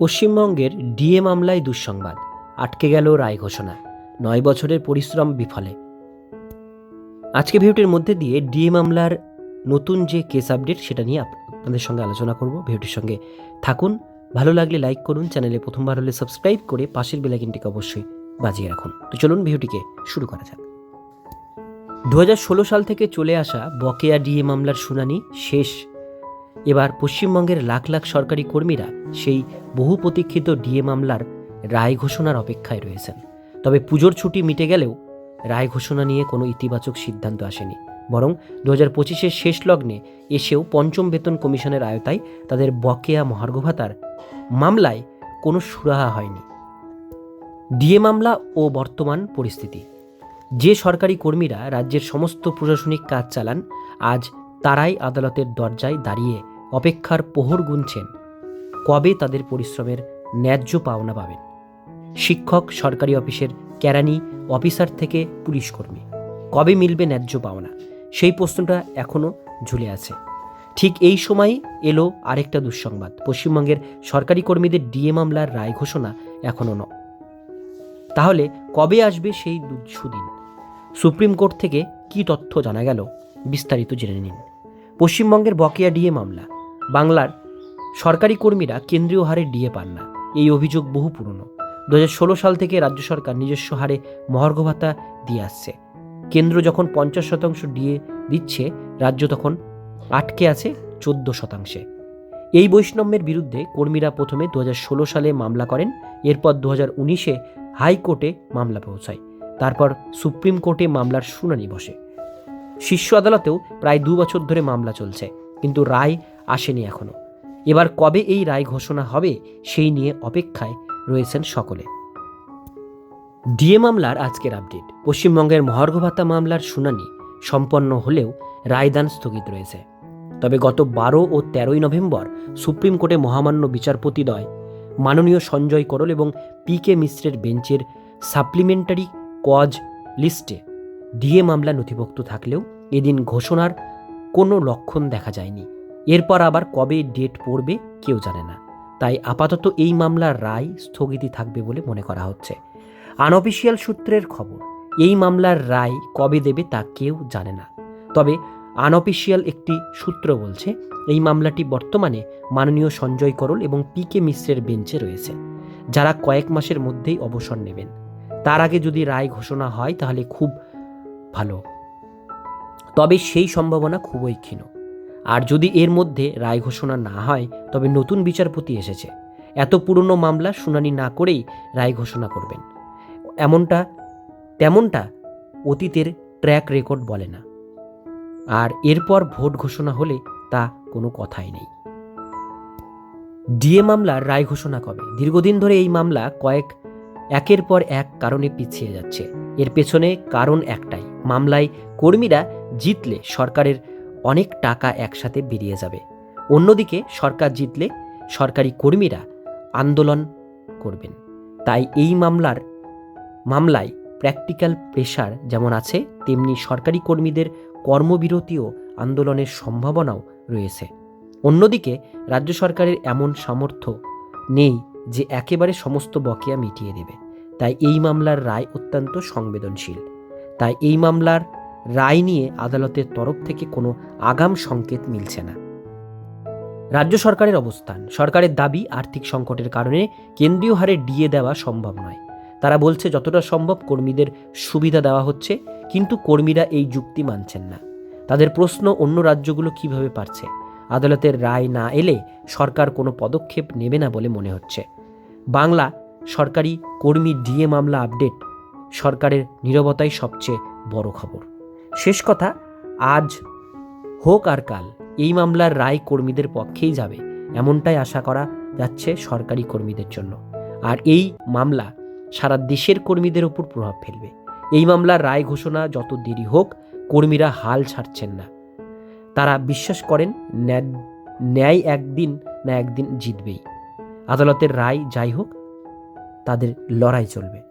পশ্চিমবঙ্গের ডিএ মামলায় দুঃসংবাদ। আটকে গেল রায় ঘোষণা। নয় বছরের পরিশ্রম বিফলে। আজকে ভিডিওটির মধ্যে দিয়ে ডিএ মামলার নতুন যে কেস আপডেট সেটা নিয়ে আপনাদের সঙ্গে আলোচনা করব। ভিডিওটির সঙ্গে থাকুন। ভালো লাগলে লাইক করুন, চ্যানেলে প্রথমবার হলে সাবস্ক্রাইব করে পাশের বেলাইকিনটিকে অবশ্যই বাজিয়ে রাখুন। তো চলুন ভিডিওটিকে শুরু করা যাক। দু হাজার ষোলো সাল থেকে চলে আসা বকেয়া ডিএ মামলার শুনানি শেষ এবার পশ্চিমবঙ্গের লাখ লাখ সরকারি কর্মীরা সেই বহু প্রতীক্ষিত ডিএ মামলার রায় ঘোষণার অপেক্ষায় রয়েছেন। তবে পুজোর ছুটি মিটে গেলেও রায় ঘোষণা নিয়ে কোনো ইতিবাচক সিদ্ধান্ত আসেনি। বরং দু হাজার পঁচিশের শেষ লগ্নে এসেও পঞ্চম বেতন কমিশনের আয়তায় তাদের বকেয়া মহার্ঘ ভাতার মামলায় কোনো সুরাহা হয়নি। ডিএ মামলা ও বর্তমান পরিস্থিতি। যে সরকারি কর্মীরা রাজ্যের সমস্ত প্রশাসনিক কাজ চালান, আজ তারাই আদালতের দরজায় দাঁড়িয়ে অপেক্ষার পোহর গুনছেন। কবে তাদের পরিশ্রমের ন্যায্য পাওনা পাবেন? শিক্ষক, সরকারি অফিসের কেরানি, অফিসার থেকে পুলিশ কর্মী কবে মিলবে ন্যায্য পাওনা? সেই প্রশ্নটা এখনও ঝুলে আছে। ঠিক এই সময়ই এলো আরেকটা দুঃসংবাদ। পশ্চিমবঙ্গের সরকারি কর্মীদের ডিএ মামলার রায় ঘোষণা এখনও ন তাহলে কবে আসবে সেই সুদিন সুপ্রিম কোর্ট থেকে কী তথ্য জানা গেল? বিস্তারিত জেনে নিন। পশ্চিমবঙ্গের বকেয়া ডিএ মামলা। বাংলার সরকারি কর্মীরা কেন্দ্রীয় হারে ডিএ পান না। এই অভিযোগ বহু পুরনো। দু হাজার ষোলো সাল থেকে রাজ্য সরকার নিজস্ব হারে মহার্ঘ ভাতা দিয়ে আসছে। কেন্দ্র যখন পঞ্চাশ শতাংশ ডিএ দিচ্ছে, রাজ্য তখন আটকে আছে চোদ্দ শতাংশে। এই বৈষম্যের বিরুদ্ধে কর্মীরা প্রথমে দু হাজার ষোলো সালে মামলা করেন, এরপর দু হাজার উনিশে হাইকোর্টে মামলা পৌঁছায়। তারপর সুপ্রিম কোর্টে মামলার শুনানি বসে। শীর্ষ আদালতেও প্রায় দু বছর ধরে মামলা চলছে, কিন্তু রায় আসেনি এখনও এবার কবে এই রায় ঘোষণা হবে সেই নিয়ে অপেক্ষায় রয়েছেন সকলে। ডিএ মামলার আজকের আপডেট। পশ্চিমবঙ্গের মহার্ঘ ভাতা মামলার শুনানি সম্পন্ন হলেও রায়দান স্থগিত রয়েছে। তবে গত বারো ও তেরোই নভেম্বর সুপ্রিম কোর্টে মহামান্য বিচারপতিদ্বয় মাননীয় সঞ্জয় করল এবং পি কে মিশ্রের বেঞ্চের সাপ্লিমেন্টারি কজ লিস্টে ডিএ মামলা নথিভুক্ত থাকলেও এদিন ঘোষণার কোনো লক্ষণ দেখা যায়নি। এরপর আবার কবে ডেট পড়বে কেউ জানে না। তাই আপাতত এই মামলার রায় স্থগিতই থাকবে বলে মনে করা হচ্ছে। আনঅফিসিয়াল সূত্রের খবর, এই মামলার রায় কবে দেবে তা কেউ জানে না। তবে আনঅফিসিয়াল একটি সূত্র বলছে, এই মামলাটি বর্তমানে মাননীয় সঞ্জয় করল এবং পি কে মিশ্রের বেঞ্চে রয়েছে। যারা কয়েক মাসের মধ্যেই অবসর নেবেন। তার আগে যদি রায় ঘোষণা হয় তাহলে খুব ভালো। তবে সেই সম্ভাবনা খুবই ক্ষীণ। আর যদি এর মধ্যে রায় ঘোষণা না হয়, তবে নতুন বিচারপতি এসেছে। এত পুরনো মামলা শুনানি না করেই রায় ঘোষণা করবেন। এমনটা, তেমনটা অতীতের ট্র্যাক রেকর্ড বলে না। আর এরপর ভোট ঘোষণা হলে তা কোনো কথাই নেই। ডিএ মামলার রায় ঘোষণা কবে? দীর্ঘদিন ধরে এই মামলা কয়েক, একের পর এক কারণে পিছিয়ে যাচ্ছে। এর পেছনে কারণ একটাই, মামলায় কর্মীরা জিতলে সরকারের অনেক টাকা একসাথে বেরিয়ে যাবে। অন্যদিকে সরকার জিতলে সরকারি কর্মীরা আন্দোলন করবেন। তাই এই মামলার, মামলায় প্র্যাকটিক্যাল প্রেশার যেমন আছে, তেমনি সরকারি কর্মীদের কর্মবিরতিও আন্দোলনের সম্ভাবনাও রয়েছে। অন্যদিকে রাজ্য সরকারের এমন সামর্থ্য নেই যে একেবারে সমস্ত বকেয়া মিটিয়ে দেবে। তাই এই মামলার রায় অত্যন্ত সংবেদনশীল। তাই এই মামলার রায় নিয়ে আদালতের তরফ থেকে কোনো আগাম সংকেত মিলছে না। রাজ্য সরকারের অবস্থান। সরকারের দাবি আর্থিক সংকটের কারণে কেন্দ্রীয় হারে ডিএ দেওয়া সম্ভব নয়। তারা বলছে, যতটা সম্ভব কর্মীদের সুবিধা দেওয়া হচ্ছে, কিন্তু কর্মীরা এই যুক্তি মানছেন না। তাদের প্রশ্ন, অন্য রাজ্যগুলো কীভাবে পারছে? আদালতের রায় না এলে সরকার কোনো পদক্ষেপ নেবে না বলে মনে হচ্ছে। বাংলা, সরকারি কর্মী ডিএ মামলা আপডেট, সরকারের নীরবতাই সবচেয়ে বড় খবর। শেষ কথা, আজ হোক আর কাল এই মামলার রায় কর্মীদের পক্ষেই যাবে, এমনটাই আশা করা যাচ্ছে সরকারি কর্মীদের জন্য। আর এই মামলা সারা দেশের কর্মীদের উপর প্রভাব ফেলবে। এই মামলার রায় ঘোষণা যত দেরি হোক, কর্মীরা হাল ছাড়ছেন না। তারা বিশ্বাস করেন ন্যায় একদিন না একদিন জিতবেই। আদালতের রায় যাই হোক, তাদের লড়াই চলবে।